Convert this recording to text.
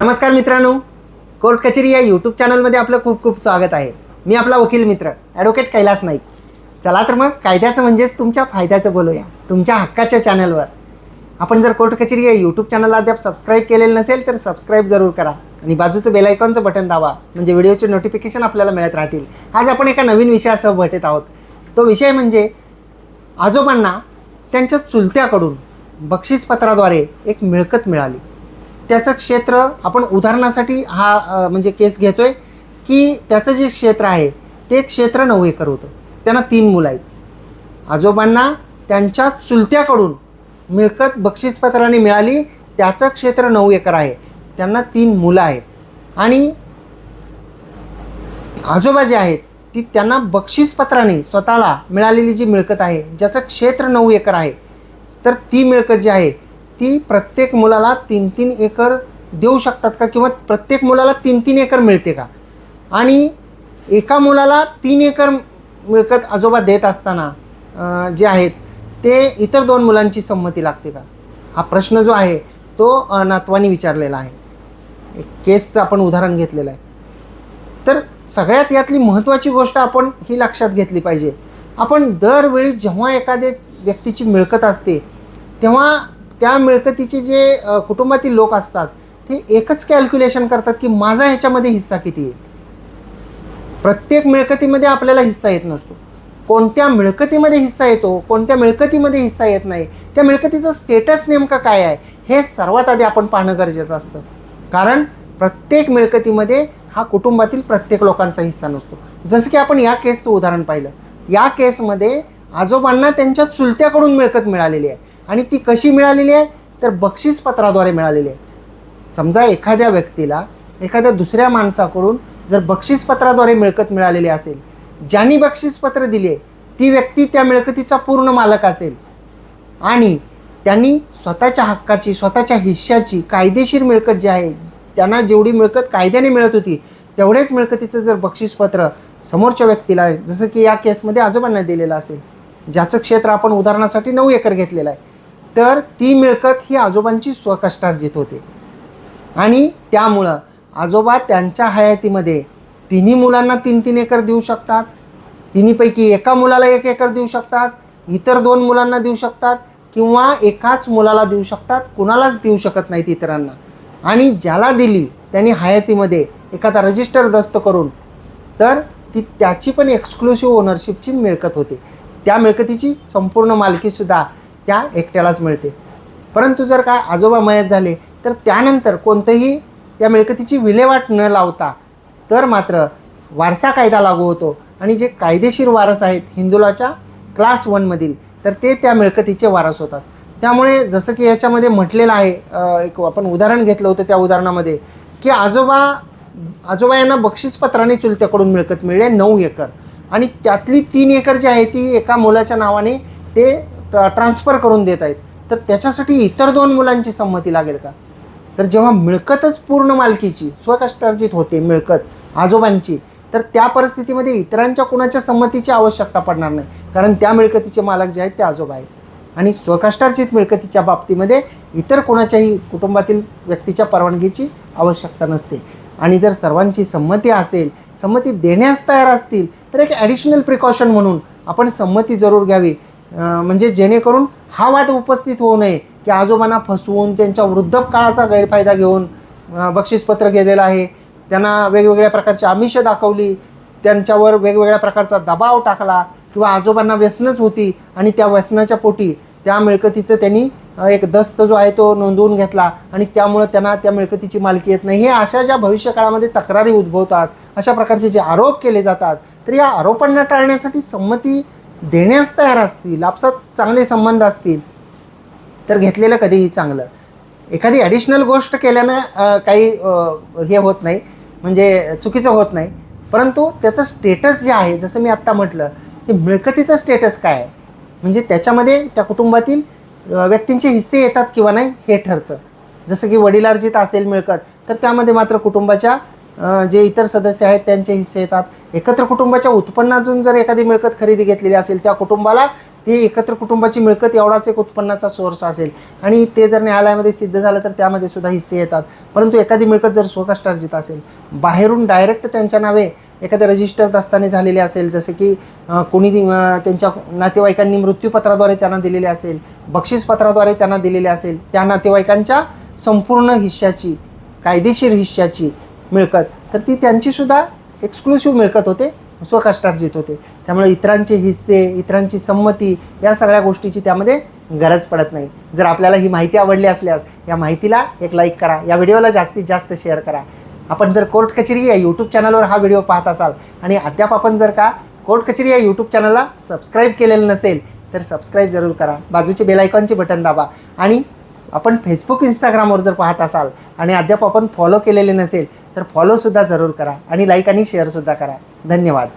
नमस्कार मित्रांनो कोर्ट कचेरी या यूट्यूब चॅनलमध्ये आपलं खूप खूप स्वागत आहे. मी आपला वकील मित्र ॲडव्होकेट कैलास नाईक. चला तर मग कायद्याचं म्हणजेच तुमच्या फायद्याचं बोलूया. तुमच्या हक्काच्या चॅनलवर आपण जर कोर्ट कचेरी या यूट्यूब चॅनलला अद्याप सबस्क्राईब केलेलं नसेल तर सबस्क्राईब जरूर करा. आणि बाजूचं बेलायकॉनचं बटन दाबा म्हणजे व्हिडिओचे नोटिफिकेशन आपल्याला मिळत राहतील. आज आपण एका नवीन विषयासह भेटत आहोत. तो विषय म्हणजे आजोबांना त्यांच्या चुलत्याकडून बक्षीसपत्राद्वारे एक मिळकत मिळाली. त्याचं क्षेत्र आपण उदाहरणासाठी हा म्हणजे केस घेतोय की त्याचं जे क्षेत्र आहे ते क्षेत्र नऊ एकर होतं. त्यांना तीन मुलं आहेत. आजोबांना त्यांच्या चुलत्याकडून मिळकत बक्षीसपत्राने मिळाली त्याचं क्षेत्र नऊ एकर आहे. त्यांना तीन मुलं आहेत. आणि आजोबा जे आहेत ती त्यांना बक्षीसपत्राने स्वतःला मिळालेली जी मिळकत आहे ज्याचं क्षेत्र नऊ एकर आहे तर ती मिळकत जी आहे ती प्रत्येक मुलाला तीन तीन एकर देऊ शकतात का? किंवा प्रत्येक मुलाला तीन तीन एकर मिळते का? आणि एका मुलाला तीन एकर मिळकत आजोबा देत असताना जे आहेत ते इतर दोन मुलांची संमती लागते का? हा प्रश्न जो आहे तो नातवानी विचारलेला आहे. एक केसचं आपण उदाहरण घेतलेलं आहे. तर सगळ्यात यातली महत्त्वाची गोष्ट आपण ही लक्षात घेतली पाहिजे. आपण दरवेळी जेव्हा एखाद्या व्यक्तीची मिळकत असते तेव्हा त्या मिळकतीचे जे कुटुंबातील लोक असतात ते एकच कॅल्क्युलेशन करतात की माझा ह्याच्यामध्ये हिस्सा किती आहे. प्रत्येक मिळकतीमध्ये आपल्याला हिस्सा येत नसतो. कोणत्या मिळकतीमध्ये हिस्सा येतो कोणत्या मिळकतीमध्ये हिस्सा येत नाही त्या मिळकतीचं स्टेटस नेमकं काय आहे हे सर्वात आधी आपण पाहणं गरजेचं असतं. कारण प्रत्येक मिळकतीमध्ये हा कुटुंबातील प्रत्येक लोकांचा हिस्सा नसतो. जसं की आपण या केसचं उदाहरण पाहिलं. या केसमध्ये आजोबांना त्यांच्या चुलत्याकडून मिळकत मिळालेली आहे. आणि ती कशी मिळालेली आहे? तर बक्षीसपत्राद्वारे मिळालेली आहे. समजा एखाद्या व्यक्तीला एखाद्या दुसऱ्या माणसाकडून जर बक्षीसपत्राद्वारे मिळकत मिळालेली असेल ज्यांनी बक्षीसपत्र दिले ती व्यक्ती त्या मिळकतीचा पूर्ण मालक असेल. आणि त्यांनी स्वतःच्या हक्काची स्वतःच्या हिश्श्याची कायदेशीर मिळकत जी आहे त्यांना जेवढी मिळकत कायद्याने मिळत होती तेवढेच मिळकतीचं जर बक्षीसपत्र समोरच्या व्यक्तीला जसं की या केसमध्ये आजोबांना दिलेलं असेल ज्याचं क्षेत्र आपण उदाहरणासाठी नऊ एकर घेतलेलं आहे तर ती मिळकत ही आजोबांची स्वकष्टार्जित होते. आणि त्यामुळं आजोबा त्यांच्या हयातीमध्ये तिन्ही मुलांना तीन तीन एकर देऊ शकतात. तिन्हीपैकी एका मुलाला एक एकर देऊ शकतात. इतर दोन मुलांना देऊ शकतात किंवा एकाच मुलाला देऊ शकतात. कुणालाच देऊ शकत नाहीत इतरांना. आणि ज्याला दिली त्यांनी हयातीमध्ये एखादा रजिस्टर दस्त करून तर ती त्याची पण एक्सक्लुसिव्ह ओनरशिपची मिळकत होते. त्या मिळकतीची संपूर्ण मालकीसुद्धा त्या एकट्यालाच मिळते. परंतु जर का आजोबा मयत झाले तर त्यानंतर कोणतंही त्या मिळकतीची विल्हेवाट न लावता तर मात्र वारसा कायदा लागू होतो. आणि जे कायदेशीर वारस आहेत हिंदुलाच्या क्लास वनमधील तर ते त्या मिळकतीचे वारस होतात. त्यामुळे जसं की याच्यामध्ये म्हटलेलं आहे एक आपण उदाहरण घेतलं होतं त्या उदाहरणामध्ये की आजोबा आजोबा यांना बक्षीसपत्राने चुलत्याकडून मिळकत मिळले नऊ एकर. आणि त्यातली तीन एकर जी आहे ती एका मुलाच्या नावाने ते ट्रान्सफर करून देत आहेत. तर त्याच्यासाठी इतर दोन मुलांची संमती लागेल का? तर जेव्हा मिळकतच पूर्ण मालकीची स्वकष्टार्जित होते मिळकत आजोबांची तर त्या परिस्थितीमध्ये इतरांच्या कुणाच्या संमतीची आवश्यकता पडणार नाही. कारण त्या मिळकतीचे मालक जे आहेत ते आजोबा आहेत. आणि स्वकष्टार्जित मिळकतीच्या बाबतीमध्ये इतर कोणाच्याही कुटुंबातील व्यक्तीच्या परवानगीची आवश्यकता नसते. आणि जर सर्वांची संमती असेल संमती देण्यास तयार असतील तर एक ॲडिशनल प्रिकॉशन म्हणून आपण संमती जरूर घ्यावी. म्हणजे जेणेकरून हा वाद उपस्थित होऊ नये की आजोबांना फसवून त्यांच्या वृद्धकाळाचा गैरफायदा घेऊन बक्षीसपत्र गेलेलं आहे. त्यांना वेगवेगळ्या प्रकारची आमिष दाखवली. त्यांच्यावर वेगवेगळ्या प्रकारचा दबाव टाकला किंवा आजोबांना व्यसनच होती आणि त्या व्यसनाच्या पोटी त्या मिळकतीचं त्यांनी एक दस्त जो आहे तो नोंदवून घेतला आणि त्यामुळं त्यांना त्या मिळकतीची मालकी येत नाही. हे अशा ज्या भविष्यकाळामध्ये तक्रारी उद्भवतात अशा प्रकारचे जे आरोप केले जातात तर या आरोपांना टाळण्यासाठी संमती देण्यास तयार असतील आपसात चांगले संबंध असतील तर घेतलेलं कधीही चांगलं. एखादी ॲडिशनल गोष्ट केल्यानं काही हे होत नाही म्हणजे चुकीचं होत नाही. परंतु त्याचं स्टेटस जे आहे जसं मी आत्ता म्हटलं की मिळकतीचं स्टेटस काय आहे? म्हणजे त्याच्यामध्ये त्या कुटुंबातील व्यक्तींचे हिस्से येतात किंवा नाही हे ठरतं. जसं की वडिलार्जित असेल मिळकत तर त्यामध्ये मात्र कुटुंबाच्या जे इतर सदस्य आहेत त्यांचे हिस्से येतात. एकत्र कुटुंबाच्या उत्पन्नातून जर एखादी मिळकत खरेदी घेतलेली असेल त्या कुटुंबाला ती एकत्र कुटुंबाची मिळकत एवढाच एक उत्पन्नाचा सोर्स असेल. आणि ते जर न्यायालयामध्ये सिद्ध झालं तर त्यामध्ये सुद्धा हिस्से येतात. परंतु एखादी मिळकत जर स्वकष्टार्जित असेल बाहेरून डायरेक्ट त्यांच्या नावे एखाद्या रजिस्टर दस्ताने झालेले असेल जसे की कोणी त्यांच्या नातेवाईकांनी मृत्यूपत्राद्वारे त्यांना दिलेले असेल बक्षीसपत्राद्वारे त्यांना दिलेले असेल त्या नातेवाईकांच्या संपूर्ण हिश्श्याची कायदेशीर हिश्श्याची मिळकत. तर ती त्यांचीसुद्धा एक्सक्लुसिव्ह मिळकत होते. स्वकष्टार्जित होते. त्यामुळे इतरांचे हिस्से इतरांची संमती या सगळ्या गोष्टीची त्यामध्ये गरज पडत नाही. जर आपल्याला ही माहिती आवडली असल्यास या माहितीला एक लाईक करा. या व्हिडिओला जास्तीत जास्त शेअर करा. आपण जर कोर्ट कचेरी या यूट्यूब चॅनलवर हा व्हिडिओ पाहत असाल आणि अद्याप आपण जर का कोर्ट कचेरी या यूट्यूब चॅनलला सबस्क्राईब केलेलं नसेल तर सबस्क्राईब जरूर करा. बाजूचे बेलायकॉनचे बटन दाबा. आणि आपण फेसबुक इंस्टाग्रामवर जर पाहत असाल आणि अद्याप आपण फॉलो केलेले नसेल तर फॉलोसुद्धा जरूर करा आणि लाईक आणि शेअरसुद्धा करा. धन्यवाद.